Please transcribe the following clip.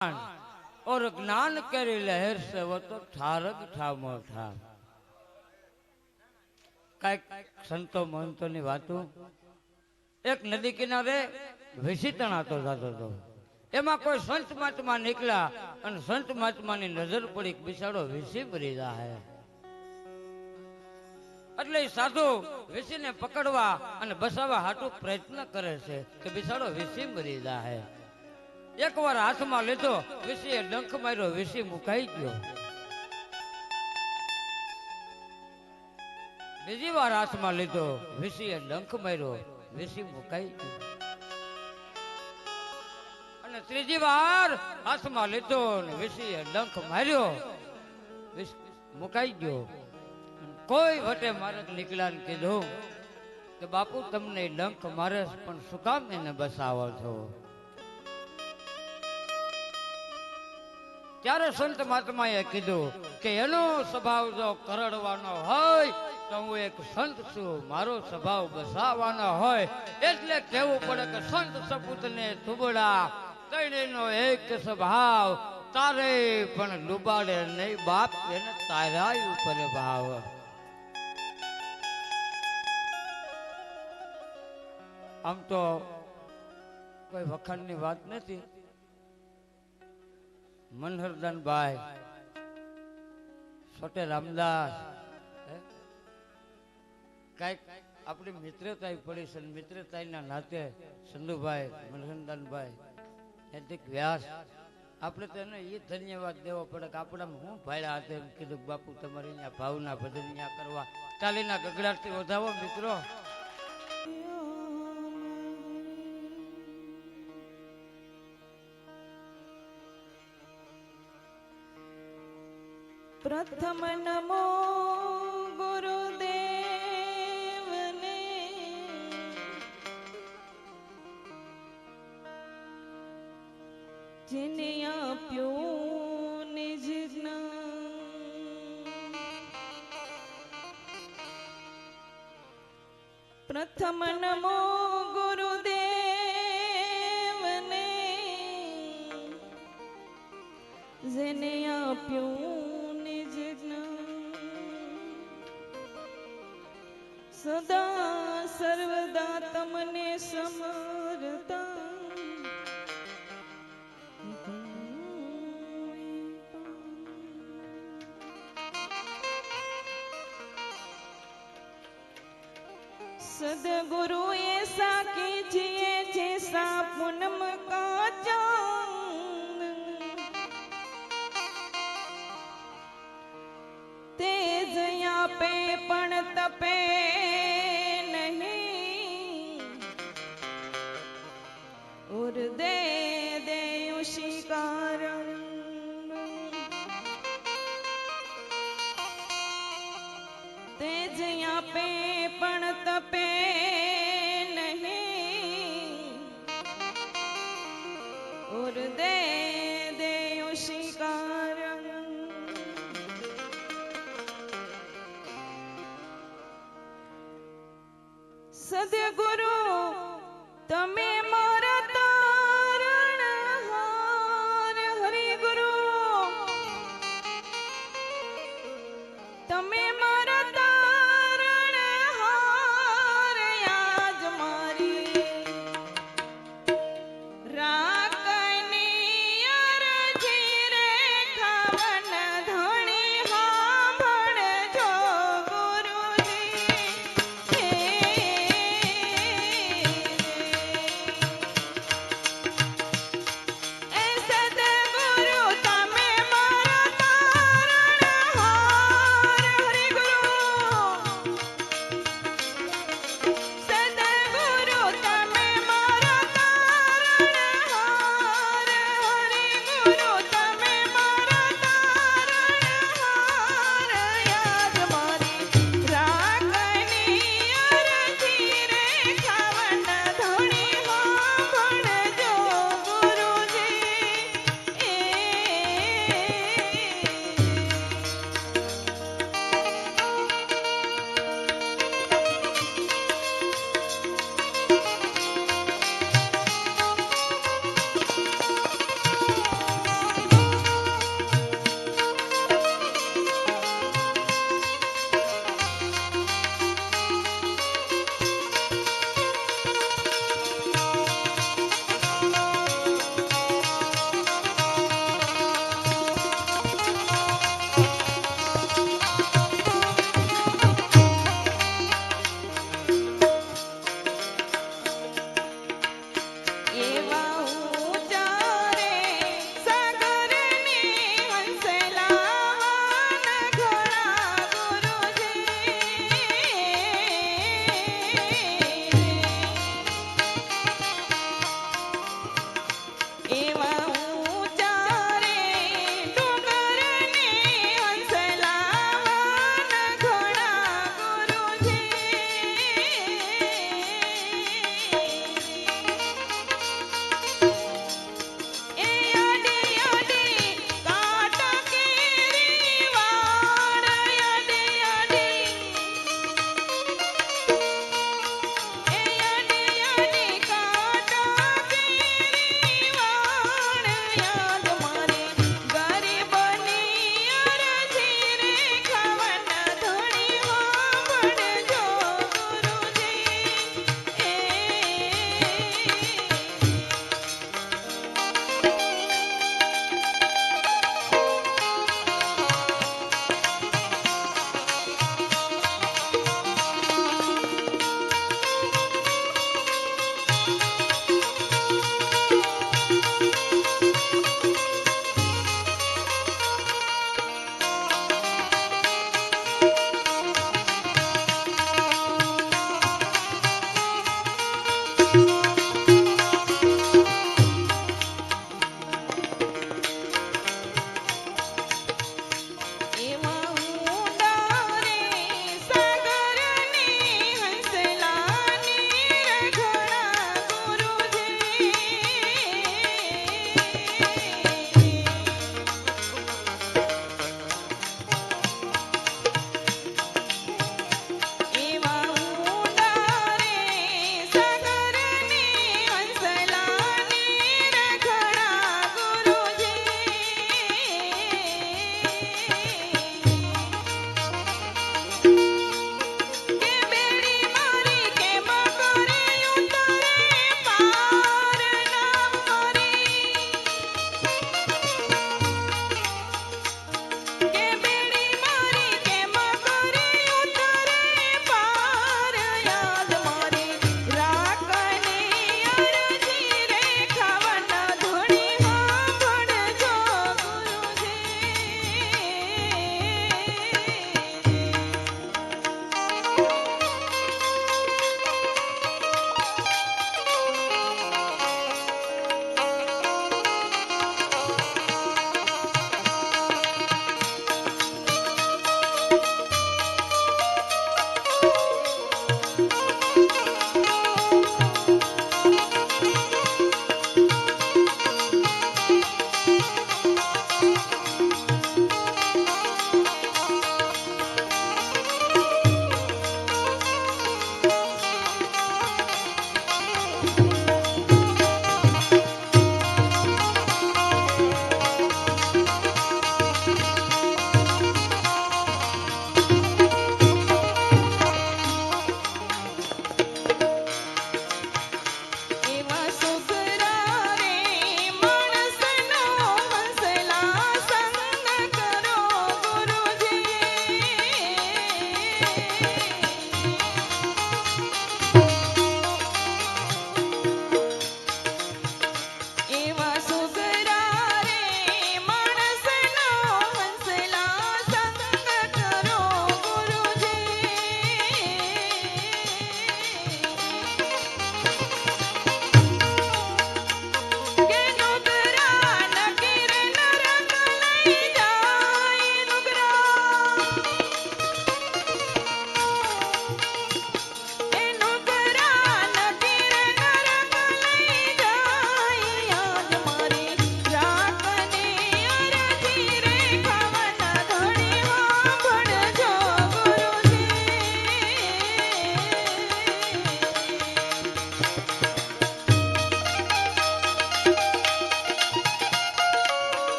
ઓર જ્ઞાન કરી લહેર સેવો તો ઠારક ઠામો ઠાર કંઈક સંતો મહંતો ની વાતો. એક નદી કિનારે વિસિતણા તો જતો હતો. એમાં કોઈ સંત મહાત્મા નીકળ્યા અને સંત મહાત્માની નજર પડી બિસાડો વિસી ભરી જાહે. એટલે સાધુ વિસીને પકડવા અને બસાવવા હાટુ પ્રયત્ન કરે છે કે બિસાડો વિસી ભરી જાહે. એકવાર હાથમાં લીધો, વિસીએ ડંખ માર્યો, વિસી મુકાઈ ગયો. બીજી વાર હાથમાં લીધો, વિસીએ ડંખ માર્યો, વિસી મુકાઈ ગયો. અને ત્રીજી વાર હાથમાં લીધો ને ડંખ માર્યો મુકાઈ ગયો. કોઈ વટે મારક નીકળ્યા ને કીધું કે, બાપુ, તમને ડંખ મારે પણ શું કામ એને બસાવો છો? ત્યારે સંત મહાત્માએ કીધું કે એનો સ્વભાવ જો કરડવાનો હોય તો હું એક સંત છું, મારો સ્વભાવ બસાવવાનો હોય. એટલે કહેવું પડે કે સંત સપૂતને તુબડા ત્રણેયનો એક સ્વભાવ, તારે પણ ડૂબાડે નહીં બાપ, એને તારાય ઉપર ભાવ. આમ તો કોઈ વખાણની વાત નથી. મનહરદાનભાઈ છોટે રામદાસ? કાંઈક આપણી મિત્રતા પડી છે મિત્રતાના નાતે સંધુભાઈ મનહરદાનભાઈ નૈતિક વ્યાસ. આપણે તો એને એ ધન્યવાદ દેવો પડે કે આપણામાં હું ભાડ્યા હતા એમ કીધું બાપુ, તમારે ભાવના ભજન કરવા. ચાલીના ગગડાટથી વધાવો, મિત્રો. પ્રથમ નમો ગુરુદેવને. જેને આપ્યો નિજ પ્રથમ નમો ગુરુદેવને. જેને આપ્યું સર્વદા તમને સમરતા સદગુરુ એસા કીજીએ જૈસા પૂનમ કા ચાંદ તેજ આપે પણ તપે દે શિકાર તેજ આપે પણ તપે નહીં ગુરુ દે દે શિકાર સદગુરુ